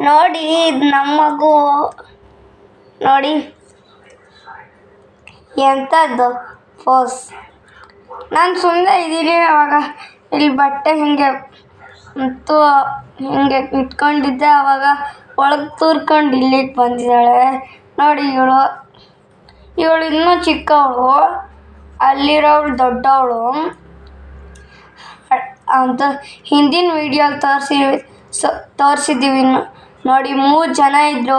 ನೋಡಿ, ಇದು ನಮ್ಮ ಮಗು. ನೋಡಿ. ಎಂಥದ್ದು? ಫೋಸ್ ನಾನು ಸುಮ್ಮನೆ ಇದ್ದೀನಿ ಅವಾಗ. ಇಲ್ಲಿ ಬಟ್ಟೆ ಹಿಂಗೆ ಮತ್ತು ಹಿಂಗೆ ಇಟ್ಕೊಂಡಿದ್ದೆ ಅವಾಗ. ಒಳಗೆ ತೂರ್ಕೊಂಡು ಇಲ್ಲಿಗೆ ಬಂದಿದ್ದಾಳೆ. ನೋಡಿ ಇವಳು. ಇವಳು ಇನ್ನೂ ಚಿಕ್ಕವಳು. ಅಲ್ಲಿರೋಳು ದೊಡ್ಡವಳು. ಅಂತ ಹಿಂದಿನ ವೀಡಿಯೋಲಿ ತೋರಿಸಿ ಸ ತೋರಿಸಿದ್ದೀವಿ ನೋಡಿ, ಮೂರು ಜನ ಇದ್ದರು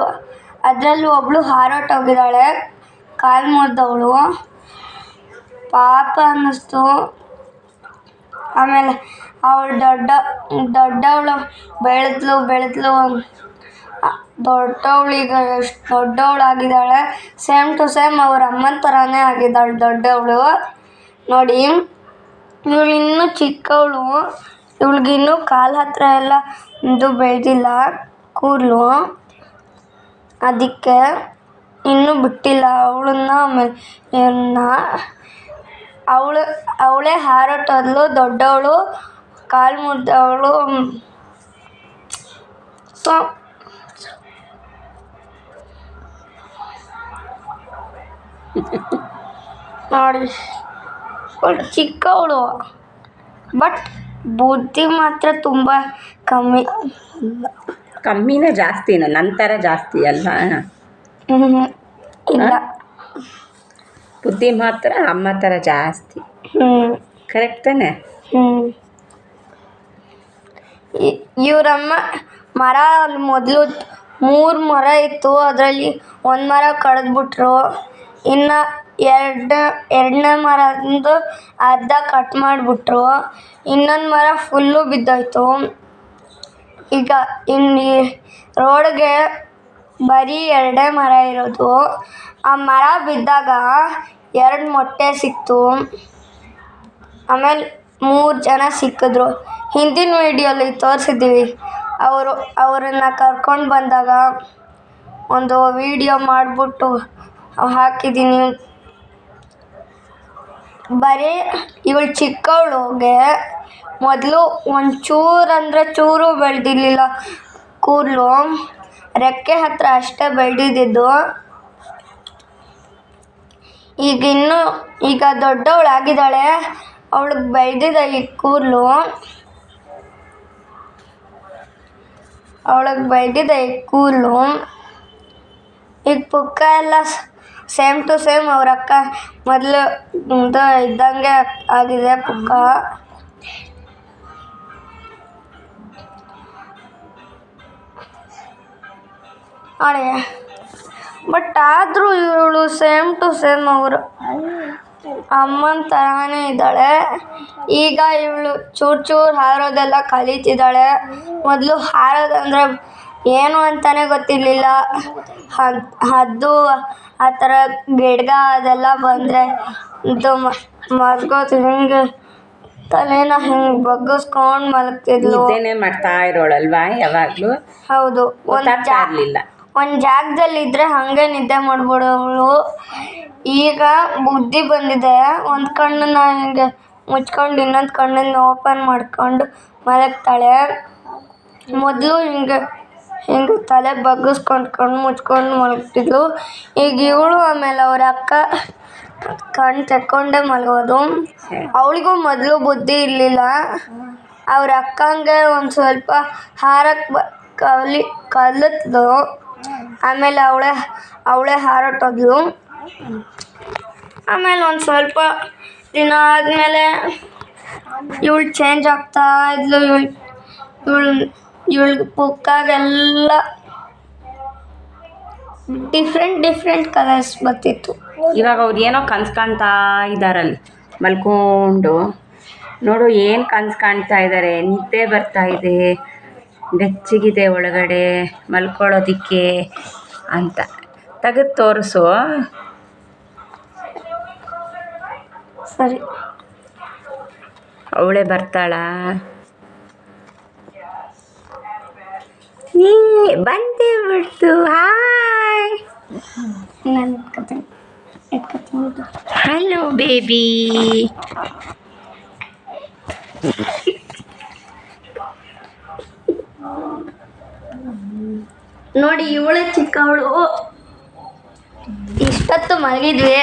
ಅದರಲ್ಲೂ ಒಬ್ಬಳು ಹಾರೋಟೋಗಿದ್ದಾಳೆ ಕಾಲು ಮುರಿದವಳು. ಪಾಪ ಅನ್ನಿಸ್ತು. ಆಮೇಲೆ ಅವಳು ದೊಡ್ಡ, ದೊಡ್ಡವಳು ಬೆಳೆದ್ಲು ಬೆಳೆದ್ಲು ದೊಡ್ಡವಳೀಗ ಎಷ್ಟು ದೊಡ್ಡವಳಾಗಿದ್ದಾಳೆ ಸೇಮ್ ಟು ಸೇಮ್ ಅವ್ರ ಅಮ್ಮನ ಥರನೇ ಆಗಿದ್ದಾಳೆ ದೊಡ್ಡವಳು. ನೋಡಿ, ಇವಳು ಇನ್ನೂ ಚಿಕ್ಕವಳು. ಇವಳಿಗಿನ್ನೂ ಕಾಲು ಹತ್ತಿರ ಎಲ್ಲ ಇದು ಬೆಳೆದಿಲ್ಲ. ಕೂದಲು. ಅದಕ್ಕೆ ಇನ್ನೂ ಬಿಟ್ಟಿಲ್ಲ. ಅವಳನ್ನ ಅವಳು ಅವಳೇ ಹಾರಾಟದ್ಲು. ದೊಡ್ಡವಳು, ಕಾಲು ಮುರಿದವಳು. ಸೊ ನೋಡಿ. ಅವಳು ಚಿಕ್ಕವಳು. ಬಟ್ ಬುದ್ಧಿ ಮಾತ್ರ ತುಂಬ ಕಮ್ಮಿ. ಕಮ್ಮಿನೇ ಜಾಸ್ತಿ ನನ್ನ ಥರ ಜಾಸ್ತಿ ಅಲ್ಲ. ಇಲ್ಲ. ಬುದ್ಧಿ ಮಾತ್ರ ಅಮ್ಮ ಥರ ಜಾಸ್ತಿ. ಹ್ಞೂ ಕರೆಕ್ಟ್ ತಾನೆ ಇವರಮ್ಮ ಮರ ಅಲ್ಲಿ ಮೊದಲು ಮೂರು ಮರ ಇತ್ತು ಅದರಲ್ಲಿ ಒಂದು ಮರ ಕಡಿದ್ಬಿಟ್ರು. ಇನ್ನು ಎರಡು ಎರಡನೇ ಮರದಿಂದ ಅರ್ಧ ಕಟ್ ಮಾಡಿಬಿಟ್ರು. ಇನ್ನೊಂದು ಮರ ಫುಲ್ಲು ಬಿದ್ದೋಯ್ತು. ಈಗ ಇಲ್ಲಿ ರೋಡ್ಗೆ ಬರೀ ಎರಡೇ ಮರ ಇರೋದು. ಆ ಮರ ಬಿದ್ದಾಗ ಎರಡು ಮೊಟ್ಟೆ ಸಿಕ್ತು. ಆಮೇಲೆ ಮೂರು ಜನ ಸಿಕ್ಕಿದ್ರು. ಹಿಂದಿನ ವೀಡಿಯೋಲಿ ತೋರಿಸಿದ್ದೀವಿ. ಅವರು ಅವರನ್ನು ಕರ್ಕೊಂಡು ಬಂದಾಗ ಒಂದು ವಿಡಿಯೋ ಮಾಡಿಬಿಟ್ಟು ಹಾಕಿದ್ದೀನಿ. ಬರೀ ಇವಳು ಚಿಕ್ಕವಳಿಗೆ ಮೊದಲು ಒಂಚೂರು ಅಂದರೆ ಚೂರು ಬೆಳೆದಿರ್ಲಿಲ್ಲ. ಕೂದಲು ರೆಕ್ಕೆ ಹತ್ತಿರ ಅಷ್ಟೇ ಬೆಳೆದಿದ್ದು ಈಗ ಇನ್ನು ಈಗ ದೊಡ್ಡವಳಾಗಿದ್ದಾಳೆ ಅವಳಿಗೆ ಬೆಳೆದಿದೆ ಈ ಕೂದಲು ಅವಳಿಗೆ ಬೆಳೆದಿದೆ ಈ ಕೂದಲು ಈಗ ಪುಕ್ಕ ಎಲ್ಲ ಸೇಮ್ ಟು ಸೇಮ್ ಅವ್ರ ಅಕ್ಕ ಮೊದಲು ಇದು ಇದ್ದಂಗೆ ಆಗಿದೆ ಪುಕ್ಕ. ನೋಡಿ ಬಟ್ ಆದರೂ ಇವಳು ಸೇಮ್ ಟು ಸೇಮ್ ಅವರು. ಅಮ್ಮನ ಥರನೇ ಇದ್ದಾಳೆ. ಈಗ ಇವಳು ಚೂರು ಚೂರು ಹಾರೋದೆಲ್ಲ ಕಲಿತಿದ್ದಾಳೆ. ಮೊದಲು ಹಾರೋದಂದ್ರೆ ಏನು ಅಂತಾನೆ ಗೊತ್ತಿರಲಿಲ್ಲ. ಹದ್ದು ಆ ಥರ ಗಿಡ್ಗ ಅದೆಲ್ಲ ಬಂದರೆ ಇದು ಮಲ್ಕೋತ ಹಿಂಗೆ? ತಲೆನ ಹಿಂಗೆ ಬಗ್ಗಿಸ್ಕೊಂಡು ಮಲಗ್ತಿದ್ಲು. ಮಾಡ್ತಾ ಇರೋಳಲ್ವಾ ಯಾವಾಗಲೂ? ಹೌದು. ಒಂದು ಒಂದು ಜಾಗದಲ್ಲಿ ಇದ್ರೆ ಹಾಗೆ ನಿದ್ದೆ ಮಾಡ್ಬಿಡೋಳು. ಈಗ ಬುದ್ಧಿ ಬಂದಿದೆ. ಒಂದು ಕಣ್ಣನ್ನ ಹಿಂಗೆ ಮುಚ್ಕೊಂಡು ಇನ್ನೊಂದು ಕಣ್ಣನ್ನು ಓಪನ್ ಮಾಡ್ಕೊಂಡು ಮಲಗ್ತಾಳೆ. ಮೊದಲು ಹಿಂಗೆ ಹಿಂಗೆ ತಲೆ ಬಗ್ಗಿಸ್ಕೊಂಡು ಕಣ್ಣು ಮುಚ್ಕೊಂಡು ಮಲಗ್ತಿದ್ಲು. ಈಗ ಇವಳು ಆಮೇಲೆ ಅವ್ರ ಅಕ್ಕ ಕಣ್ಣು ತೆಕ್ಕೊಂಡೇ ಮಲಗೋದು. ಅವಳಿಗೂ ಮೊದಲು ಬುದ್ಧಿ ಇರಲಿಲ್ಲ. ಅವ್ರ ಅಕ್ಕಂಗೆ ಒಂದು ಸ್ವಲ್ಪ ಹಾರಕ್ಕೆ ಬ, ಕಲಿ ಕಲಿತ್ಲು ಆಮೇಲೆ ಅವಳೆ, ಅವಳೇ ಹಾರಟೋದ್ಲು. ಆಮೇಲೆ ಒಂದು ಸ್ವಲ್ಪ ದಿನ ಆದಮೇಲೆ ಇವಳು ಚೇಂಜ್ ಆಗ್ತಾ ಇದ್ಲು. ಇವಳು ಇವಳು ಇವಳಿಗೆ ಪುಕ್ಕಾಗೆಲ್ಲ ಡಿಫ್ರೆಂಟ್ ಡಿಫ್ರೆಂಟ್ ಕಲರ್ಸ್ ಬರ್ತಿತ್ತು. ಇವಾಗ ಅವ್ರು ಏನೋ ಕನ್ಸು ಕಾಣ್ತಾ ಇದ್ದಾರಲ್ಲಿ ಮಲ್ಕೊಂಡು. ನೋಡು, ಏನು ಕನ್ಸು ಕಾಣ್ತಾ ಇದ್ದಾರೆ ನಿದ್ದೆ ಬರ್ತಾ ಇದೆ. ಬೆಚ್ಚಗಿದೆ ಒಳಗಡೆ ಮಲ್ಕೊಳ್ಳೋದಿಕ್ಕೆ ಅಂತ. ತೆಗೆದು ತೋರಿಸು. ಸರಿ. ಅವಳೇ ಬರ್ತಾಳ? ನೀ ಬಂದೇ ಬಿಡ್ತು. ಹಾಯ್. ಹಲೋ ಬೇಬಿ ನೋಡಿ ಇವಳೆ ಚಿಕ್ಕವಳು. ಇಷ್ಟೊತ್ತು ಮಲಗಿದ್ವಿ.